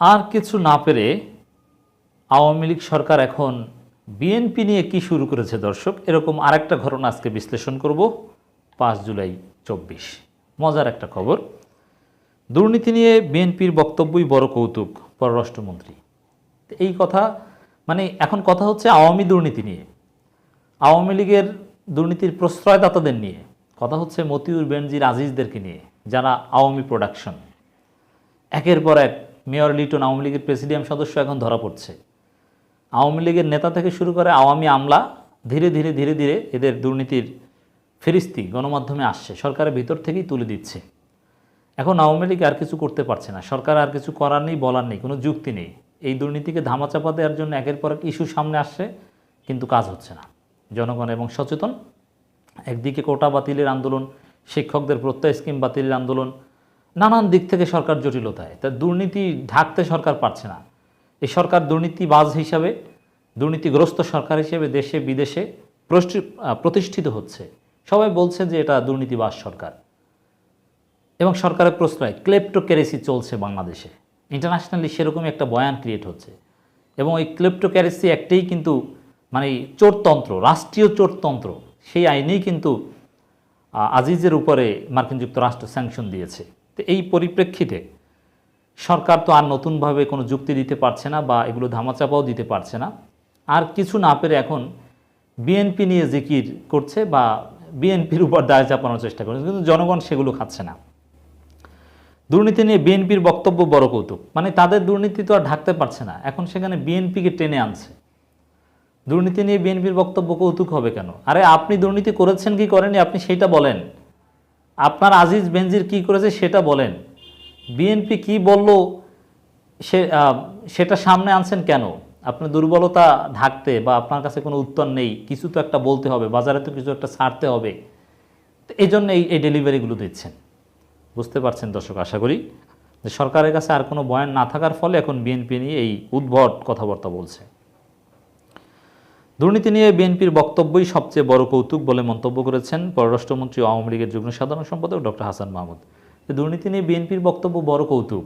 আর কিছু না পেরে আওয়ামী লীগ সরকার এখন বিএনপি নিয়ে কি শুরু করেছে দর্শক? এরকম আরেকটা ঘটনা আজকে বিশ্লেষণ করব। পাঁচ জুলাই চব্বিশ। মজার একটা খবর। দুর্নীতি নিয়ে বিএনপির বক্তব্যই বড় কৌতুক পররাষ্ট্রমন্ত্রী। এই কথা মানে এখন কথা হচ্ছে আওয়ামী দুর্নীতি নিয়ে। আওয়ামী লীগের দুর্নীতির প্রশ্রয়দাতাদের নিয়ে। কথা হচ্ছে মতিউর, বেনজির, আজিজদেরকে নিয়ে, যারা আওয়ামী প্রোডাকশন একের পর এক মেয়র লিটন আওয়ামী লীগের প্রেসিডিয়াম সদস্য এখন ধরা পড়ছে। আওয়ামী লীগের নেতা থেকে শুরু করে আওয়ামী আমলা ধীরে ধীরে ধীরে ধীরে এদের দুর্নীতির ফেরিস্তি গণমাধ্যমে আসছে, সরকারের ভিতর থেকেই তুলে দিচ্ছে। এখন আওয়ামী লীগ আর কিছু করতে পারছে না, সরকার আর কিছু করার নেই, বলার নেই, কোনো যুক্তি নেই। এই দুর্নীতিকে ধামাচাপা দেওয়ার জন্য একের পর এক ইস্যু সামনে আসছে, কিন্তু কাজ হচ্ছে না। জনগণ এবং সচেতন, একদিকে কোটা বাতিলের আন্দোলন, শিক্ষকদের প্রত্যয় স্কিম বাতিলের আন্দোলন নানান দিক থেকে সরকার জটিলতায়। তা দুর্নীতি ঢাকতে সরকার পারছে না। এই সরকার দুর্নীতিবাজ হিসাবে, দুর্নীতিগ্রস্ত সরকার হিসেবে দেশে, বিদেশে প্রতিষ্ঠিত হচ্ছে। সবাই বলছে যে এটা দুর্নীতিবাজ সরকার। এবং সরকারের প্রশ্রয়, ক্লেপ্টোক্যারেসি চলছে বাংলাদেশে। ইন্টারন্যাশনালি সেরকমই একটা বয়ান ক্রিয়েট হচ্ছে। এবং এই ক্লেপ্টোক্যারেসি একটাই কিন্তু মানে চোরতন্ত্র, রাষ্ট্রীয় চোরতন্ত্র, সেই আইনেই কিন্তু আজিজের উপরে মার্কিন যুক্তরাষ্ট্র স্যাংশন দিয়েছে। তো এই পরিপ্রেক্ষিতে সরকার তো আর নতুনভাবে কোনো যুক্তি দিতে পারছে না বা এগুলো ধামাচাপাও দিতে পারছে না। আর কিছু না পেরে এখন বিএনপি নিয়ে জিকির করছে বা বিএনপির উপর দায় চাপানোর চেষ্টা করছে, কিন্তু জনগণ সেগুলো খাচ্ছে না। দুর্নীতি নিয়ে বিএনপির বক্তব্য বড় কৌতুক। মানে তাদের দুর্নীতি তো আর ঢাকতে পারছে না। এখন সেখানে বিএনপিকে টেনে আনছে। দুর্নীতি নিয়ে বিএনপির বক্তব্য কৌতুক হবে কেন? আরে আপনি দুর্নীতি করেছেন কি করেনি আপনি সেটা বলেন। আপনার আজিজ বেনজির কি করেছে সেটা বলেন। বিএনপি কি বলল সে সেটা সামনে আনছেন কেন? আপনার দুর্বলতা ঢাকতে বা আপনার কাছে কোনো উত্তর নেই, কিছু তো একটা বলতে হবে, বাজারে তো কিছু একটা ছাড়তে হবে। তো এই জন্য এই এই ডেলিভারিগুলো দিচ্ছেন। বুঝতে পারছেন দর্শক, আশা করি যে সরকারের কাছে আর কোনো বয়ান না থাকার ফলে এখন বিএনপি নিয়ে এই উদ্ভট কথাবার্তা বলছে। দুর্নীতি নিয়ে বিএনপির বক্তব্যই সবচেয়ে বড় কৌতুক বলে মন্তব্য করেছেন পররাষ্ট্রমন্ত্রী আওয়ামী লীগের যুগ্ম সাধারণ সম্পাদক ডক্টর হাসান মাহমুদ। দুর্নীতি নিয়ে বিএনপির বক্তব্য বড় কৌতুক।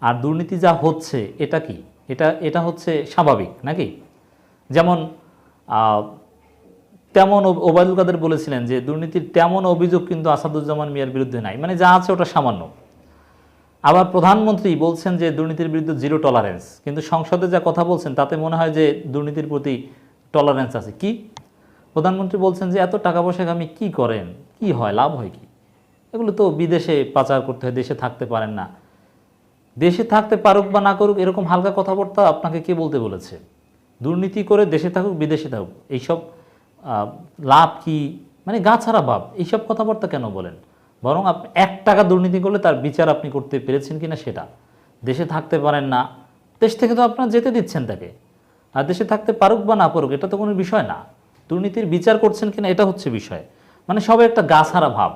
আর দুর্নীতি যা হচ্ছে, এটা কি? এটা এটা হচ্ছে স্বাভাবিক নাকি? যেমন তেমন ওব- ওবায়দুল কাদের বলেছিলেন যে দুর্নীতির তেমন অভিযোগ কিন্তু আসাদুজ্জামান মিয়ার বিরুদ্ধে নাই। মানে যা আছে ওটা সামান্য। আবার প্রধানমন্ত্রী বলছেন যে দুর্নীতির বিরুদ্ধে জিরো টলারেন্স। কিন্তু সংসদে যা কথা বলছেন, তাতে মনে হয় যে দুর্নীতির প্রতি টলারেন্স আছে। কি? প্রধানমন্ত্রী বলছেন যে, এত টাকা পয়সা আমি কি করেন? কি হয়? লাভ হয় কি? এগুলো তো বিদেশে পাচার করতে হয়, দেশে থাকতে পারেন না। দেশে থাকতে পারুক বা না করুক, এরকম হালকা কথাবার্তা আপনাকে কে বলতে বলেছে? দুর্নীতি করে দেশে থাকুক, বিদেশে থাকুক, এইসব লাভ কি? মানে গা ছাড়া ভাব, এইসব কথাবার্তা কেন বলেন? বরং আপনি এক টাকা দুর্নীতি করলে তার বিচার আপনি করতে পেরেছেন কিনা সেটা। দেশে থাকতে পারেন না। দেশ থেকে তো আপনার যেতে দিচ্ছেন তাকে। আর দেশে থাকতে পারুক বা না পারুক, এটা তো কোনো বিষয় না। দুর্নীতির বিচার করছেন কিনা, এটা হচ্ছে বিষয়। মানে সবাই একটা গা ছাড়া ভাব।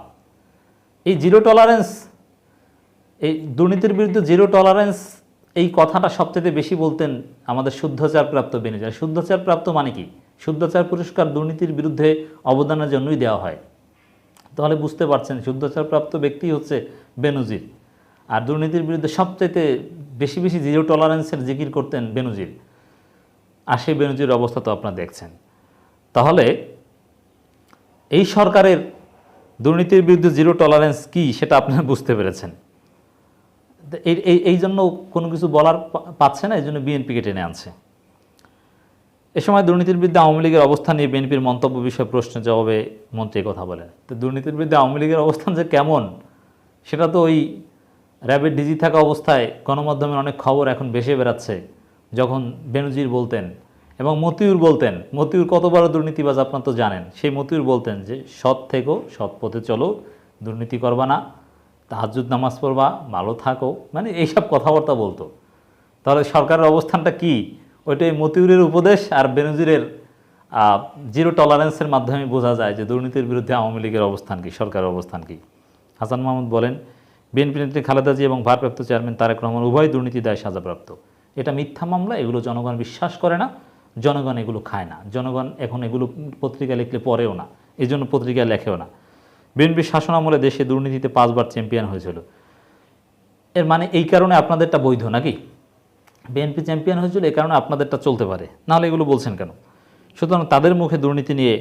এই জিরো টলারেন্স এই দুর্নীতির বিরুদ্ধে জিরো টলারেন্স এই কথাটা সবচেয়ে বেশি বলতেন আমাদের শুদ্ধাচারপ্রাপ্ত বেনুজার। শুদ্ধাচারপ্রাপ্ত মানে কি? শুদ্ধাচার পুরস্কার দুর্নীতির বিরুদ্ধে অবদানের জন্যই দেওয়া হয়। তাহলে বুঝতে পারছেন, শুদ্ধাচারপ্রাপ্ত ব্যক্তি হচ্ছে বেনজির। আর দুর্নীতির বিরুদ্ধে সবচাইতে বেশি বেশি জিরো টলারেন্সের জিকির করতেন বেনজির। আর সেই বেনজির অবস্থা তো আপনারা দেখছেন। তাহলে এই সরকারের দুর্নীতির বিরুদ্ধে জিরো টলারেন্স কি সেটা আপনারা বুঝতে পেরেছেন। এই, এই- জন্য কোনো কিছু বলার পাচ্ছে না, এই জন্য বিএনপিকে টেনে আনছে। এ সময় দুর্নীতির বিরুদ্ধে আওয়ামী লীগের অবস্থান নিয়ে বিএনপির মন্তব্য বিষয়ে প্রশ্নের জবাবে মন্ত্রী কথা বলেন। তো দুর্নীতির বিরুদ্ধে আওয়ামী লীগের অবস্থান যে কেমন, সেটা তো ওই র্যাবের ডিজি থাকা অবস্থায় গণমাধ্যমের অনেক খবর এখন ভেসে বেড়াচ্ছে, যখন বেনজির বলতেন এবং মতিউর বলতেন, মতিউর কত বড় দুর্নীতিবাজ আপনার তো জানেন, সেই মতিউর বলতেন যে, সৎ থেকো, সৎ পথে চলো, দুর্নীতি করবা না তাহাজুদ নামাজ পড়বা, ভালো থাকো। মানে এইসব কথাবার্তা বলতো। তাহলে সরকারের অবস্থানটা কি? ওইটাই মতিউরের উপদেশ আর বেনজিরের জিরো টলারেন্সের মাধ্যমে বোঝা যায় যে দুর্নীতির বিরুদ্ধে আওয়ামী লীগের অবস্থান কী, সরকারের অবস্থান কী। হাসান মাহমুদ বলেন, বিএনপি নেত্রী খালেদা জি এবং ভারপ্রাপ্ত চেয়ারম্যান তারেক রহমান উভয় দুর্নীতি দায় সাজাপ্রাপ্ত। এটা মিথ্যা মামলা, এগুলো জনগণ বিশ্বাস করে না। জনগণ এগুলো খায় না। জনগণ এখন এগুলো পত্রিকা লিখলে পড়েও না। এই জন্য পত্রিকায় লেখেও না। বিএনপির শাসন আমলে দেশে দুর্নীতিতে পাঁচবার চ্যাম্পিয়ন হয়েছিল। এর মানে এই কারণে আপনাদেরটা বৈধ নাকি? বিএনপি চ্যাম্পিয়ন হয়েছিল, এই কারণে আপনাদেরটা চলতে পারে। নাহলে এগুলো বলছেন কেন? সুতরাং তাদের মুখে দুর্নীতি নিয়ে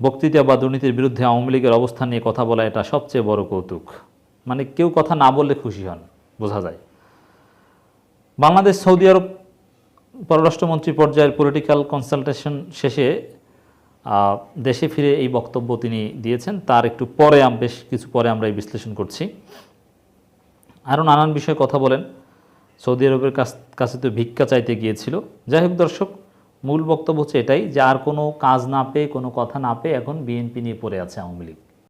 বক্তৃতা বা দুর্নীতির বিরুদ্ধে আওয়ামী লীগের অবস্থান নিয়ে কথা বলা এটা সবচেয়ে বড় কৌতুক। মানে কেউ কথা না বললে খুশি হন, বোঝা যায়। বাংলাদেশ, সৌদি আরব পররাষ্ট্রমন্ত্রী পর্যায়ের পলিটিক্যাল কনসালটেশন শেষে দেশে ফিরে এই বক্তব্য তিনি দিয়েছেন। তার একটু পরে বেশ কিছু পরে আমরা এই বিশ্লেষণ করছি। আরও নানান বিষয়ে কথা বলেন। সৌদি আরবের কাছ তো ভিক্ষা চাইতে গিয়েছিল। যাই হোক দর্শক, মূল বক্তব্য হচ্ছে এটাই যে আর কোনো কাজ না পেয়ে, কোনো কথা না পেয়ে এখন বিএনপি নিয়ে পড়ে আছে আওয়ামী লীগ।